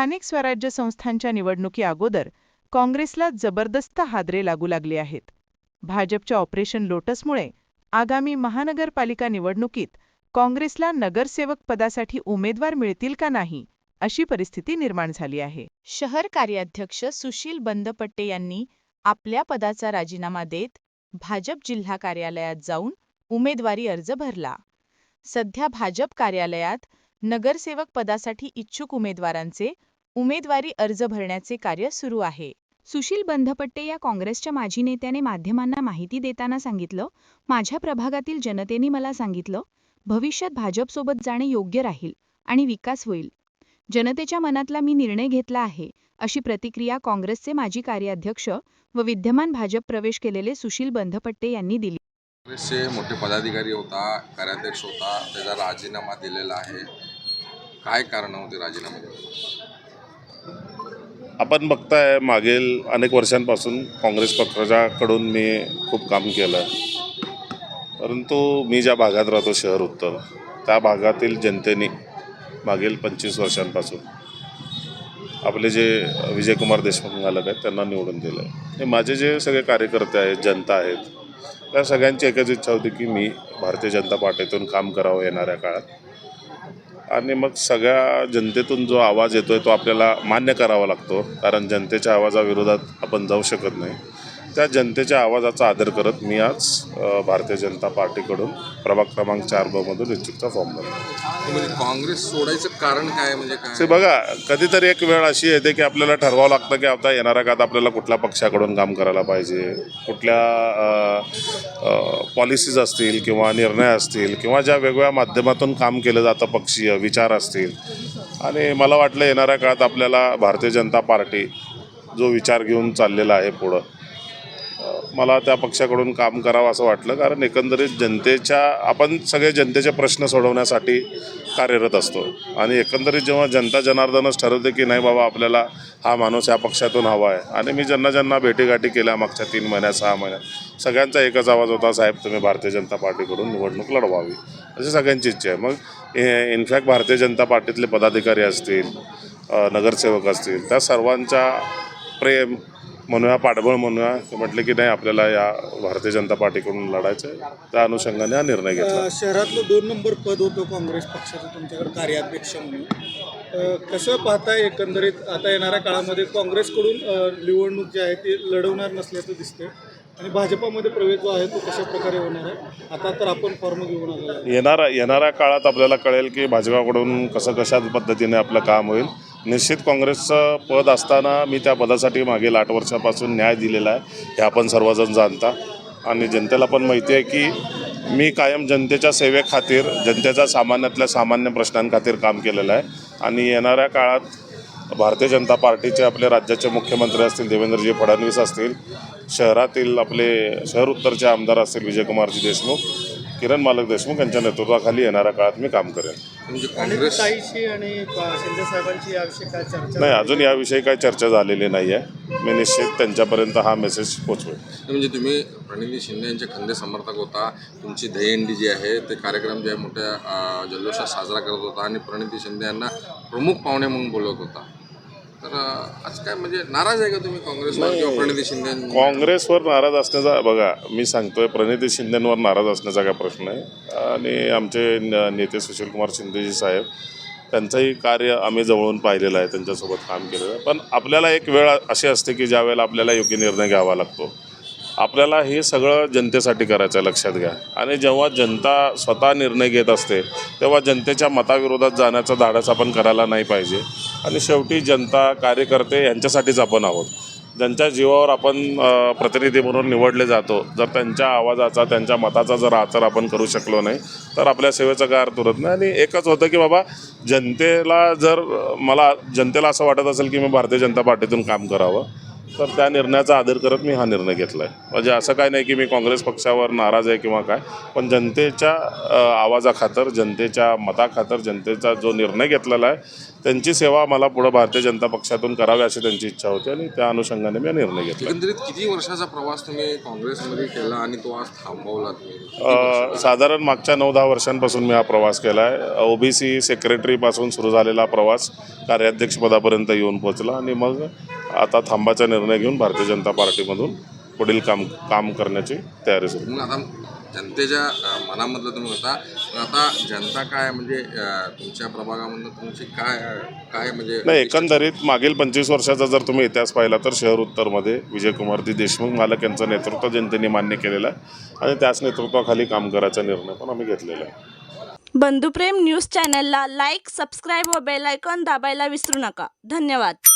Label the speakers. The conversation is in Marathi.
Speaker 1: स्थानिक स्वराज्य संस्थांच्या निवडणुकी अगोदर काँग्रेसला जबरदस्त हादरे लागू लागले आहेत. भाजपच्या ऑपरेशन लोटसमुळे आगामी महानगरपालिका निवडणुकीत काँग्रेसला नगरसेवक पदासाठी उमेदवार मिळतील का नाही अशी परिस्थिती निर्माण झाली आहे. शहर कार्याध्यक्ष सुशील बंदपट्टे यांनी आपल्या पदाचा राजीनामा देत भाजप जिल्हा कार्यालयात जाऊन उमेदवारी अर्ज भरला. सध्या भाजप कार्यालयात नगरसेवक पदासाठी इच्छुक उमेदवारांचे उमेदवारी अर्ज भरण्याचे कार्य सुरू आहे.
Speaker 2: सुशील बंधपट्टे या काँग्रेसच्या माजी नेत्याने माध्यमांना माहिती देताना सांगितलं माझ्या प्रभागातील जनतेने मला सांगितलं भविष्यात भाजपसोबत जाणे योग्य राहील आणि विकास होईल. जनतेच्या मनातला मी निर्णय घेतला आहे अशी प्रतिक्रिया काँग्रेसचे माजी कार्याध्यक्ष व विद्यमान भाजप प्रवेश केलेले सुशील बंधपट्टे यांनी दिली.
Speaker 3: काँग्रेसचे मोठे पदाधिकारी होता कार्याध्यक्ष होता त्याचा राजीनामा दिलेला आहे. काय कारण होते राजीनामा?
Speaker 4: आपण बघताय मागील अनेक वर्षांपासून काँग्रेस पक्षाकडून मी खूप काम केलं परंतु मी ज्या भागात राहतो शहर उत्तर त्या भागातील जनतेने मागील पंचवीस वर्षांपासून आपले जे विजयकुमार देशमुख मालक आहेत त्यांना निवडून दिलं हे माझे जे सगळे कार्यकर्ते आहेत जनता आहेत त्या सगळ्यांची एकच इच्छा होती की मी भारतीय जनता पार्टीतून काम करावं येणाऱ्या काळात. आणि मग सगळ्या जनतेतून जो आवाज येतो आहे तो आपल्याला मान्य करावा लागतो. कारण जनतेच्या आवाजाविरोधात आपण जाऊ शकत नाही. त्या जनतेच्या आवाजाचा आदर करत मी आज भारतीय जनता पार्टीकडून प्रभाग क्रमांक चार बमधून इच्छुकचा फॉर्म भरला
Speaker 3: म्हणजे काँग्रेस सोडायचं कारण काय म्हणजे
Speaker 4: ते
Speaker 3: काय
Speaker 4: बघा कधीतरी एक वेळ अशी येते की आपल्याला ठरवावं लागतं की आता येणाऱ्या काळात आपल्याला कुठल्या पक्षाकडून काम करायला पाहिजे कुठल्या पॉलिसीज असतील किंवा निर्णय असतील किंवा ज्या वेगवेगळ्या माध्यमातून काम केलं जातं पक्षीय विचार असतील. आणि मला वाटलं येणाऱ्या काळात आपल्याला भारतीय जनता पार्टी जो विचार घेऊन चाललेला आहे पुढं मला त्या पक्षाकडून काम करावं असं वाटलं कारण एकंदरीत जनतेच्या आपण सगळे जनतेचे प्रश्न सोडवण्यासाठी कार्यरत असतो. आणि एकंदरीत जेव्हा जनता जनार्दनच ठरवते की नाही बाबा आपल्याला हा माणूस या पक्षातून हवा आहे. आणि मी ज्यांना ज्यांना भेटीगाठी केल्या मागच्या तीन महिन्यात सहा महिन्यात सगळ्यांचा एकच आवाज होता साहेब तुम्ही भारतीय जनता पार्टीकडून निवडणूक लढवावी. अशी सगळ्यांची इच्छा आहे. मग इनफॅक्ट भारतीय जनता पार्टीतले पदाधिकारी असतील नगरसेवक असतील त्या सर्वांच्या प्रेम म्हणूया पाठबळ म्हणूया. ते म्हटले की नाही आपल्याला या भारतीय जनता पार्टीकडून लढायचं आहे त्या अनुषंगाने हा निर्णय घेतला.
Speaker 5: शहरातलं दोन नंबर पद होतं काँग्रेस पक्षाचं तुमच्याकडे कार्याध्यक्ष म्हणून. कसं पाहताय एकंदरीत आता येणाऱ्या काळामध्ये काँग्रेसकडून निवडणूक जी आहे ती लढवणार नसल्याचं दिसतंय. आणि भाजपामध्ये प्रवेश जो आहे तो कशा प्रकारे होणार आहे? आता तर आपण फॉर्म घेऊन आलो.
Speaker 4: येणारा येणाऱ्या काळात आपल्याला कळेल की भाजपाकडून कसं कशा पद्धतीने आपलं काम होईल. निश्चित काँग्रेसचं पद असताना मी त्या पदासाठी मागील आठ वर्षापासून न्याय दिलेला आहे हे आपण सर्वजण जाणता. आणि जनतेला पण माहिती आहे की मी कायम जनतेच्या सेवेखातीर जनतेच्या सामान्यातल्या सामान्य प्रश्नांखातीर काम केलेलं आहे. आणि येणाऱ्या काळात भारतीय जनता पार्टीचे आपले राज्याचे मुख्यमंत्री असतील देवेंद्रजी फडणवीस असतील शहरातील आपले शहर उत्तरचे आमदार असतील विजयकुमारजी देशमुख किरण मालक देशमुख यांच्या नेतृत्वाखाली येणाऱ्या काळात मी काम करेन.
Speaker 3: म्हणजे
Speaker 5: आणि
Speaker 3: काँग्रेस
Speaker 5: ताईशी आणि अ, शिंदे साहेबांची याविषयी काय चर्चा
Speaker 4: नाही अजून याविषयी काही चर्चा झालेली नाही आहे मी निश्चित त्यांच्यापर्यंत हा मेसेज पोचवेल
Speaker 3: म्हणजे तुम्ही प्रणिती शिंदे यांचे खंदे समर्थक होता. तुमची दहीहंडी जी आहे ते कार्यक्रम जे आहे मोठ्या अं, जल्लोषात साजरा करत होता आणि प्रणिती शिंदे यांना प्रमुख पाहुणे म्हणून बोलवत होता. तर अं, आज काय म्हणजे नाराज आहे का तुम्ही काँग्रेसवर किंवा प्रणिती शिंदे?
Speaker 4: काँग्रेसवर नाराज असण्याचा बघा मी सांगतोय प्रणिती शिंदेंवर नाराज असण्याचा काय प्रश्न आहे आणि आमचे न- नेते सुशीलकुमार शिंदेजी साहेब त्यांचंही कार्य आम्ही जवळून पाहिलेलं आहे त्यांच्यासोबत काम केलेलं आहे. पण आपल्याला एक वेळ अशी असते की ज्या वेळेला आपल्याला योग्य निर्णय घ्यावा लागतो. आपल्याला हे सगळं जनतेसाठी करायचं आहे लक्षात घ्या. आणि जेव्हा जनता स्वतः निर्णय घेत असते तेव्हा जनतेच्या मताविरोधात जाण्याचा धाडस आपण करायला नाही पाहिजे. आणि शेवटी जनता कार्यकर्ते यांच्यासाठीच आपण आहोत. ज्यांच्या जीवावर आपण प्रतिनिधी म्हणून निवडले जातो जर त्यांच्या आवाजाचा त्यांच्या मताचा जर आचार आपण करू शकलो नाही तर आपल्या सेवेचा काय अर्थ उरत नाही. आणि एकच होतं की बाबा जनतेला जर मला जनतेला असं वाटत असेल की मी भारतीय जनता पार्टीतून काम करावं तर त्या निर्णयाचा आदर करत मी हा निर्णय घेतला आहे म्हणजे असं काय नाही की मी काँग्रेस पक्षावर नाराज आहे किंवा काय पण जनतेच्या आवाजाखातर जनतेच्या मताखातर जनतेचा जो निर्णय घेतलेला आहे त्यांची सेवा मला पुढं भारतीय जनता पक्षातून करावी अशी त्यांची इच्छा होती आणि त्या अनुषंगाने मी हा निर्णय घेतला
Speaker 3: एकंदरीत किती वर्षाचा प्रवास तुम्ही काँग्रेसमध्ये केला आणि तो आज थांबवला
Speaker 4: साधारण मागच्या नऊ दहा वर्षांपासून मी हा प्रवास केला आहे ओबीसी सेक्रेटरीपासून सुरू झालेला प्रवास कार्याध्यक्षपदापर्यंत येऊन पोचला आणि मग आता थांबाचा निर्णय घेऊन भारतीय जनता पार्टीमधून पुढील काम काम करण्याची तयारी सुरू.
Speaker 3: आता जनतेच्या मनामधलं तुम्ही होता आता जनता काय म्हणजे तुमच्या प्रभागामधनं तुमची काय काय म्हणजे
Speaker 4: नाही एकंदरीत मागील पंचवीस वर्षाचा जर तुम्ही इतिहास पाहिला तर शहर उत्तरमध्ये विजयकुमार दी देशमुख मालक यांचं नेतृत्व जनतेने मान्य केलेलं आहे. आणि त्याच नेतृत्वाखाली काम करायचा निर्णय पण आम्ही घेतलेला आहे.
Speaker 6: बंधुप्रेम न्यूज चॅनलला लाईक सबस्क्राईब व बेल आयकॉन दाबायला विसरू नका. धन्यवाद.